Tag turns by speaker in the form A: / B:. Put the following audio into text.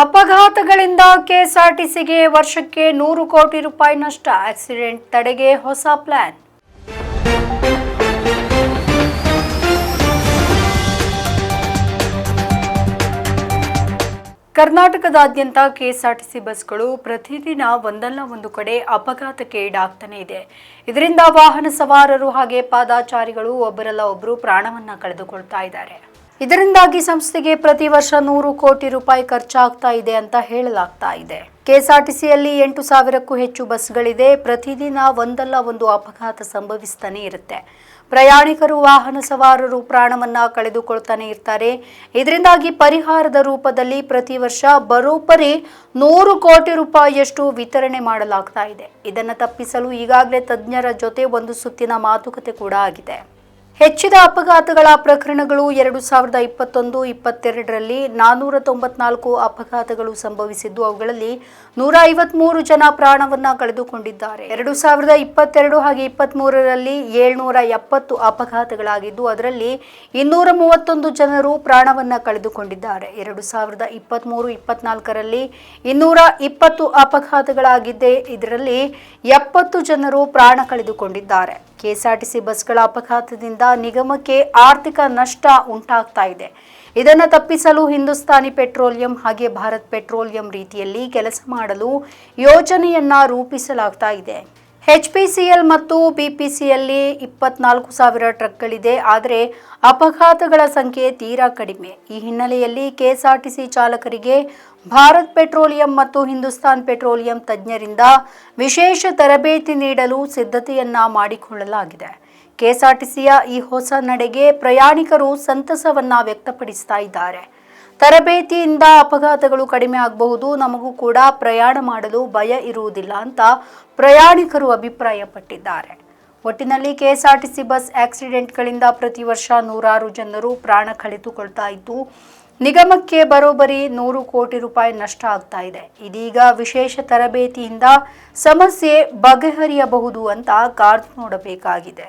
A: ಅಪಘಾತಗಳಿಂದ ಕೆಎಸ್ಆರ್ಟಿಸಿಗೆ ವರ್ಷಕ್ಕೆ ನೂರು ಕೋಟಿ ರೂಪಾಯಿ ನಷ್ಟ, ಆಕ್ಸಿಡೆಂಟ್ ತಡೆಗೆ ಹೊಸ ಪ್ಲಾನ್. ಕರ್ನಾಟಕದಾದ್ಯಂತ ಕೆಎಸ್ಆರ್ಟಿಸಿ ಬಸ್ಗಳು ಪ್ರತಿದಿನ ಒಂದಲ್ಲ ಒಂದು ಕಡೆ ಅಪಘಾತಕ್ಕೆ ಈಡಾಗ್ತಾನೆ ಇದೆ. ಇದರಿಂದ ವಾಹನ ಸವಾರರು ಹಾಗೆ ಪಾದಾಚಾರಿಗಳು ಒಬ್ಬರಲ್ಲ ಒಬ್ಬರು ಪ್ರಾಣವನ್ನ ಕಳೆದುಕೊಳ್ತಾ ಇದ್ದಾರೆ. ಇದರಿಂದಾಗಿ ಸಂಸ್ಥೆಗೆ ಪ್ರತಿ ವರ್ಷ ನೂರು ಕೋಟಿ ರೂಪಾಯಿ ಖರ್ಚಾಗ್ತಾ ಇದೆ ಅಂತ ಹೇಳಲಾಗ್ತಾ ಇದೆ. ಕೆಎಸ್ಆರ್ಟಿಸಿಯಲ್ಲಿ ಎಂಟು ಸಾವಿರಕ್ಕೂ ಹೆಚ್ಚು ಬಸ್ಗಳಿದೆ. ಪ್ರತಿದಿನ ಒಂದಲ್ಲ ಒಂದು ಅಪಘಾತ ಸಂಭವಿಸ್ತಾನೆ ಇರುತ್ತೆ. ಪ್ರಯಾಣಿಕರು ವಾಹನ ಸವಾರರು ಪ್ರಾಣವನ್ನ ಕಳೆದುಕೊಳ್ತಾನೆ ಇರ್ತಾರೆ. ಇದರಿಂದಾಗಿ ಪರಿಹಾರದ ರೂಪದಲ್ಲಿ ಪ್ರತಿ ವರ್ಷ ಬರೋಬ್ಬರಿ ನೂರು ಕೋಟಿ ರೂಪಾಯಿಯಷ್ಟು ವಿತರಣೆ ಮಾಡಲಾಗ್ತಾ ಇದೆ. ಇದನ್ನು ತಪ್ಪಿಸಲು ಈಗಾಗಲೇ ತಜ್ಞರ ಜೊತೆ ಒಂದು ಸುತ್ತಿನ ಮಾತುಕತೆ ಕೂಡ ಆಗಿದೆ. ಹೆಚ್ಚಿದ ಅಪಘಾತಗಳ ಪ್ರಕರಣಗಳು ಎರಡು ಸಾವಿರದ ಇಪ್ಪತ್ತೊಂದು, ಇಪ್ಪತ್ತೆರಡರಲ್ಲಿ ನಾನ್ನೂರ ತೊಂಬತ್ನಾಲ್ಕು ಅಪಘಾತಗಳು ಸಂಭವಿಸಿದ್ದು, ಅವುಗಳಲ್ಲಿ ನೂರ ಐವತ್ಮೂರು ಜನ ಪ್ರಾಣವನ್ನ ಕಳೆದುಕೊಂಡಿದ್ದಾರೆ. ಎರಡು ಸಾವಿರದ ಇಪ್ಪತ್ತೆರಡು ಹಾಗೆ ಇಪ್ಪತ್ತ್ಮೂರರಲ್ಲಿ ಏಳ್ನೂರ ಎಪ್ಪತ್ತು ಅಪಘಾತಗಳಾಗಿದ್ದು, ಅದರಲ್ಲಿ ಇನ್ನೂರ ಮೂವತ್ತೊಂದು ಜನರು ಪ್ರಾಣವನ್ನ ಕಳೆದುಕೊಂಡಿದ್ದಾರೆ. ಎರಡು ಸಾವಿರದ ಇಪ್ಪತ್ತ್ಮೂರು ಇಪ್ಪತ್ನಾಲ್ಕರಲ್ಲಿ ಇನ್ನೂರ ಇಪ್ಪತ್ತು ಅಪಘಾತಗಳಾಗಿದ್ದೆ ಇದರಲ್ಲಿ ಎಪ್ಪತ್ತು ಜನರು ಪ್ರಾಣ ಕಳೆದುಕೊಂಡಿದ್ದಾರೆ. ಕೆಎಸ್ಆರ್ಟಿಸಿ ಬಸ್ಗಳ ಅಪಘಾತದಿಂದ ನಿಗಮಕ್ಕೆ ಆರ್ಥಿಕ ನಷ್ಟ ಉಂಟಾಗ್ತಾ ಇದೆ. ಇದನ್ನು ತಪ್ಪಿಸಲು ಹಿಂದೂಸ್ತಾನಿ ಪೆಟ್ರೋಲಿಯಂ ಹಾಗೆ ಭಾರತ್ ಪೆಟ್ರೋಲಿಯಂ ರೀತಿಯಲ್ಲಿ ಕೆಲಸ ಮಾಡಲು ಯೋಜನೆಯನ್ನ ರೂಪಿಸಲಾಗ್ತಾ ಇದೆ. ಎಚ್ಪಿಸಿಎಲ್ ಮತ್ತು ಬಿಪಿಸಿಯಲ್ಲಿ ಇಪ್ಪತ್ನಾಲ್ಕು ಸಾವಿರ ಟ್ರಕ್ಗಳಿದೆ, ಆದರೆ ಅಪಘಾತಗಳ ಸಂಖ್ಯೆ ತೀರಾ ಕಡಿಮೆ. ಈ ಹಿನ್ನೆಲೆಯಲ್ಲಿ ಕೆಎಸ್ಆರ್ಟಿಸಿ ಚಾಲಕರಿಗೆ ಭಾರತ್ ಪೆಟ್ರೋಲಿಯಂ ಮತ್ತು ಹಿಂದೂಸ್ತಾನ್ ಪೆಟ್ರೋಲಿಯಂ ತಜ್ಞರಿಂದ ವಿಶೇಷ ತರಬೇತಿ ನೀಡಲು ಸಿದ್ಧತೆಯನ್ನ ಮಾಡಿಕೊಳ್ಳಲಾಗಿದೆ. ಕೆಎಸ್ಆರ್ಟಿಸಿಯ ಈ ಹೊಸ ನಡೆಗೆ ಪ್ರಯಾಣಿಕರು ಸಂತಸವನ್ನ ವ್ಯಕ್ತಪಡಿಸ್ತಾ ಇದ್ದಾರೆ. ತರಬೇತಿಯಿಂದ ಅಪಘಾತಗಳು ಕಡಿಮೆ ಆಗಬಹುದು, ನಮಗೂ ಕೂಡ ಪ್ರಯಾಣ ಮಾಡಲು ಭಯ ಇರುವುದಿಲ್ಲ ಅಂತ ಪ್ರಯಾಣಿಕರು ಅಭಿಪ್ರಾಯಪಟ್ಟಿದ್ದಾರೆ. ಒಟ್ಟಿನಲ್ಲಿ ಕೆಎಸ್ಆರ್ಟಿಸಿ ಬಸ್ ಆಕ್ಸಿಡೆಂಟ್ಗಳಿಂದ ಪ್ರತಿ ವರ್ಷ ನೂರಾರು ಜನರು ಪ್ರಾಣ ಕಳೆದುಕೊಳ್ತಾ ಇದ್ದು, ನಿಗಮಕ್ಕೆ ಬರೋಬ್ಬರಿ ನೂರು ಕೋಟಿ ರೂಪಾಯಿ ನಷ್ಟ ಆಗ್ತಾ ಇದೆ. ಇದೀಗ ವಿಶೇಷ ತರಬೇತಿಯಿಂದ ಸಮಸ್ಯೆ ಬಗೆಹರಿಯಬಹುದು ಅಂತ ಕಾದು ನೋಡಬೇಕಾಗಿದೆ.